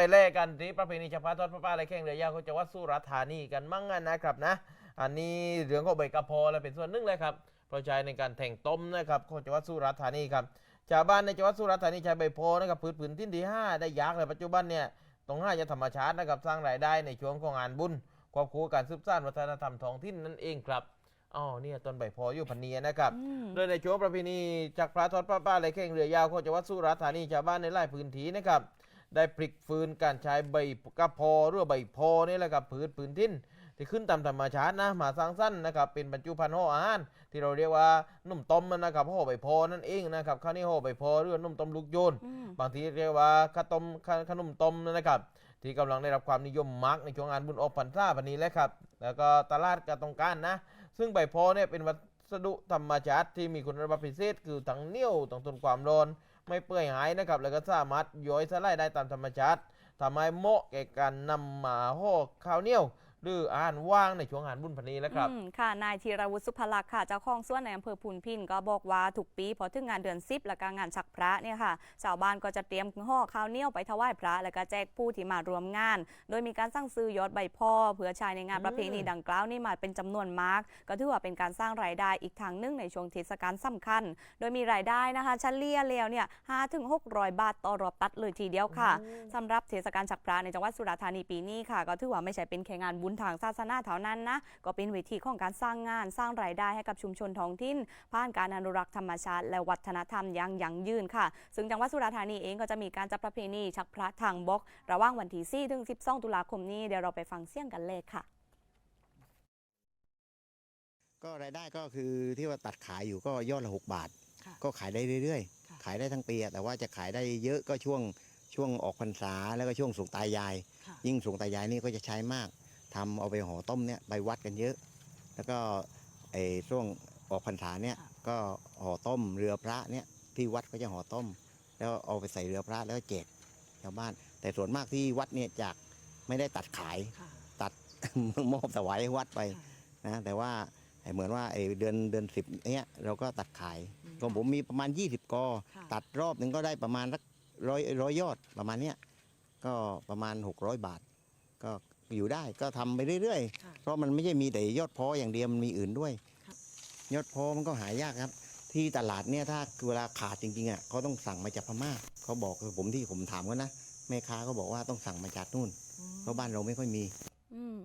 ไปแลกกันที่ประเพณีชาวพาทอดพระป่าอะไรแข่งเรือยาวเขาจะวัดสุราษฎร์ธานีกันมั่งอะนะครับนะ อันนี้เรื่องของใบกระเพอและเป็นส่วนหนึ่งเลยครับเพราะใช้ในการแข่งต้มนะครับของจังหวัดสุราษฎร์ธานีครับชาวบ้านในจังหวัดสุราษฎร์ธานีใช้ใบโพนะครับพื้นผืนที่ที่ห้าได้ยากเลยปัจจุบันเนี่ยตรงห้าจะธรรมชาตินะครับสร้างรายได้ในช่วงของงานบุญควบคู่กับการสืบสานวัฒนธรรมท้องถิ่นนั่นเองครับอ๋อเนี่ยต้นใบโพอยู่พันเนียนะครับอืมโดยในช่วงประเพณีจากพระทอดพระป่าไหลแข่งเรือยาวของจังหวัดสุราษฎร์ธานีชาวบ้านในหลายพื้นที่นะครับ ได้พลิกฟื้นการใช้ใบกระเพอหรือว่าใบโพอนี่แหละครับผืนผืนทิ้นที่ขึ้นตามธรรมชาตินะมาสร้างสรรค์นะครับเป็นบรรจุภัณฑ์ห่ออาหารที่เราเรียกว่านุ่มต้มนะครับห่อใบโพอนั่นเองนะครับข้าวนี่ห่อใบโพอหรือว่านุ่มต้มลูกโยนอืมบางทีเรียกว่าข้าวต้มข้าวขนมต้มนะครับที่กำลังได้รับความนิยมมากในช่วงงานบุญออกพรรษาพันนี้แหละครับ แล้วก็ตลาดก็ต้องการนะ ซึ่งใบโพอเนี่ยเป็นวัสดุธรรมชาติที่มีคุณภาพพิเศษ คือทั้งเหนียวต้องทนความร้อน ไม่เปื่อยหายนะครับ แล้วก็สามารถย่อยสลายได้ตามธรรมชาติทำให้เหมาะแก่การนำมาห่อข้าวเหนียว หรืออาหารว่างในช่วงงานบุญพันนี้แหละครับอืมค่ะ นายธีรวุฒิสุภลักษณ์ค่ะ เจ้าของสวนในอำเภอพูนพินก็บอกว่าทุกปีพอถึงงานเดือนสิบและก็งานฉักพระเนี่ยค่ะ ชาวบ้านก็จะเตรียมห่อข้าวเหนียวไปถวายพระ แล้วก็แจกผู้ที่มารวมงาน โดยมีการสร้างซื้อยอดใบพ่อเพื่อใช้ในงานอืมประเพณีดังกล่าวนี่มาเป็นจำนวนมาก ก็ถือว่าเป็นการสร้างรายได้อีกทางหนึ่งในช่วงเทศกาลสำคัญ โดยมีรายได้นะคะเฉลี่ยแล้วเนี่ย5ถึง600บาทต่อรอบตัดเลยทีเดียวค่ะสำหรับเทศกาลฉักพระในจังหวัดสุราษฎร์ธานีปีนี้ค่ะ ก็ถือว่าไม่ใช่เป็นแค่งานบุญทางศาสนาเท่านั้นนะ ก็เป็นเวทีของการสร้างงานสร้างรายได้ให้กับชุมชนท้องถิ่น ผ่านการอนุรักษ์ธรรมชาติ และวัฒนธรรมอย่างยั่งยืนค่ะ ซึ่งจังหวัดสุราษฎร์ธานีเองก็จะมีการจัดประเพณีชักพระทางบก ระหว่างวันที่4ถึง 12 ตุลาคมนี้เดี๋ยวเราไปฟังเสียงกันเลยค่ะก็รายได้ก็คือที่ว่าตัดขายอยู่ก็ยอดละหกบาทค่ะก็ขายได้เรื่อยค่ะๆขายได้ทั้งปีอะแต่ว่าจะขายได้เยอะก็ช่วงช่วงออกพรรษาแล้วก็ช่วงส่งตายายค่ะยิ่งส่งตายายนี่ก็จะใช้มาก ทำเอาไปห่อต้มเนี่ยไปวัดกันเยอะ แล้วก็ไอ้ช่วงออกพรรษาเนี่ยค่ะก็ห่อต้มเรือพระเนี่ยที่วัดก็จะห่อต้ม แล้วเอาไปใส่เรือพระแล้วก็แจกชาวบ้าน แต่ส่วนมากที่วัดเนี่ยจากไม่ได้ตัดขายค่ะตัดมอบถวายให้วัดไปค่ะนะแต่ว่าไอ้เหมือนว่าไอ้เดือนเดือนสิบเนี้ยเราก็ตัดขายอืมของผมมีประมาณ 20กอค่ะตัดรอบหนึ่งก็ได้ประมาณสักร้อยร้อยยอดประมาณเนี้ยก็ประมาณ 600 บาท ก็ อยู่ได้ก็ทำไปเรื่อยค่ะๆเพราะมันไม่ใช่มีแต่ยอดเพออย่างเดียวมันมีอื่นด้วยครับยอดเพอมันก็หายากครับ ที่ตลาดเนี่ยถ้าเวลาขาดจริงๆอะเขาต้องสั่งมาจากพม่าเขาบอกผมที่ผมถามเขานะแม่ค้าเขาบอกว่าต้องสั่งมาจากนู่นเพราะบ้านเราไม่ค่อยมีอืม